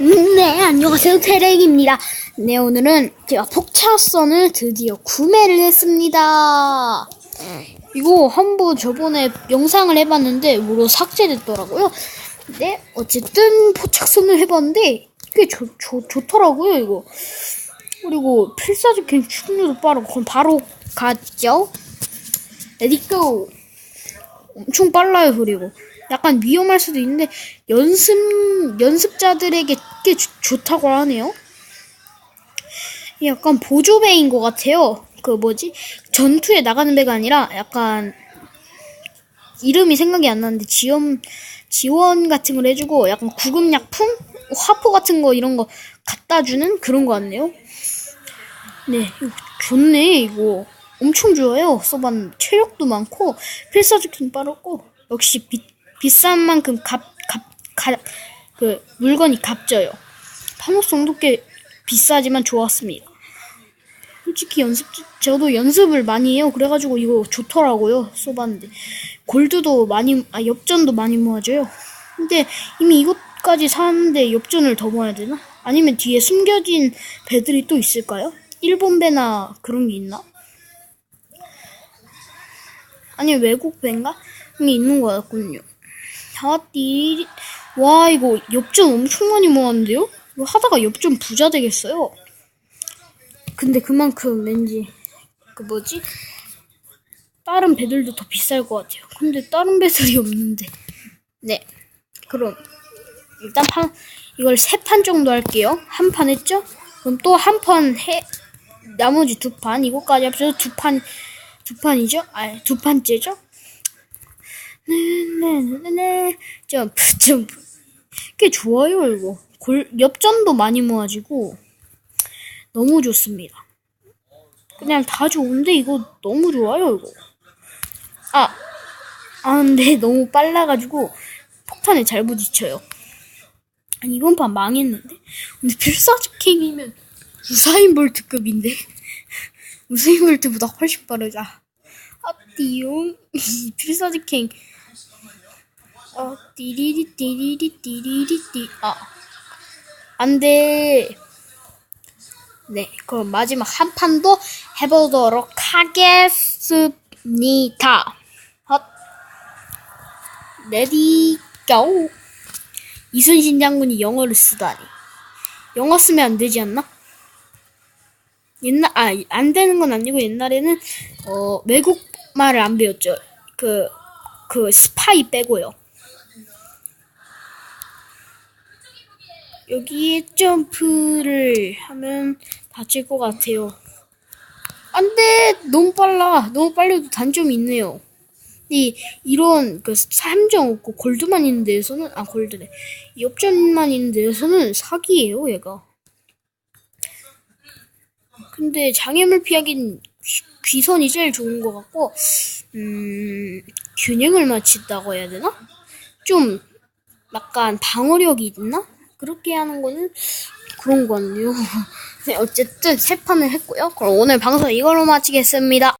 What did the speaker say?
음, 네, 안녕하세요. 테렉입니다. 네, 오늘은 제가 폭차선을 드디어 구매를 했습니다. 이거 한번 저번에 영상을 해봤는데, 무료 삭제됐더라고요. 네, 어쨌든 포착선을 해봤는데, 꽤 좋, 좋, 좋더라고요, 이거. 그리고 필사적인 충류도 빠르고, 바로 갔죠? 레디고! 엄청 빨라요, 그리고. 약간 위험할 수도 있는데, 연습, 연습자들에게 꽤 좋- 좋다고 하네요. 약간 보조배인 것 같아요. 그 뭐지? 전투에 나가는 배가 아니라 약간 이름이 생각이 안 나는데 지원 지원 같은 걸 해주고 약간 구급약품, 화포 같은 거 이런 거 갖다 주는 그런 거 같네요. 네, 이거 좋네 이거 엄청 좋아요. 써봤는데 체력도 많고 필사적인 빠르고 역시 비, 비싼 만큼 값값그 물건이 값져요. 탄호성도 꽤 비싸지만 좋았습니다. 솔직히 연습 저도 연습을 많이 해요. 그래가지고 이거 좋더라고요. 써봤는데 골드도 많이 아 엽전도 많이 모아져요. 근데 이미 이것까지 사는데 엽전을 더 모아야 되나? 아니면 뒤에 숨겨진 배들이 또 있을까요? 일본 배나 그런 게 있나? 아니 외국 배인가? 그런 게 있는 것 같군요. 다띠 와 이거 엽전 엄청 많이 모았는데요? 이거 하다가 엽전 부자 되겠어요. 근데 그만큼 왠지 그 뭐지? 다른 배들도 더 비쌀 것 같아요. 근데 다른 배들이 없는데. 네. 그럼 일단 판 이걸 세 판 정도 할게요. 한 판 했죠? 그럼 또 한 판 해. 나머지 두 판 이거까지 합쳐서 두 판 두 판이죠? 아, 두 판째죠? 네네네네. 점프 점프 꽤 좋아요 이거. 골 엽전도 많이 모아지고 너무 좋습니다. 그냥 다 좋은데 이거 너무 좋아요 이거. 아, 아 근데 너무 빨라가지고 폭탄에 잘 부딪혀요. 아니 이번 판 망했는데. 근데 필사적행이면 우사인 볼트급인데 우사인 볼트보다 훨씬 빠르다 아 띠용 필사적행 어, 띠리리 띠리리 띠리리 띠. 아, 안 돼. 네, 그럼 마지막 한 판도 해보도록 하겠습니다. 헛. 레디 고. 이순신 장군이 영어를 쓰다니. 영어 쓰면 안 되지 않나? 옛날 아 안 되는 건 아니고 옛날에는 어 외국 말을 안 배웠죠. 그그 스파이 빼고요. 여기에 점프를 하면 다칠 것 같아요. 안 돼! 너무 빨라. 너무 빨라도 단점이 있네요. 이, 이런, 그, 함정 없고, 골드만 있는 데에서는, 아, 골드래. 이 엽전만 있는 데에서는 사기예요, 얘가. 근데 장애물 피하긴 귀- 귀선이 제일 좋은 것 같고, 음, 균형을 맞춘다고 해야 되나? 좀, 약간 방어력이 있나? 그렇게 하는 거는 그런 거 같네요. 네, 어쨌든 세 판을 했고요. 그럼 오늘 방송 이걸로 마치겠습니다.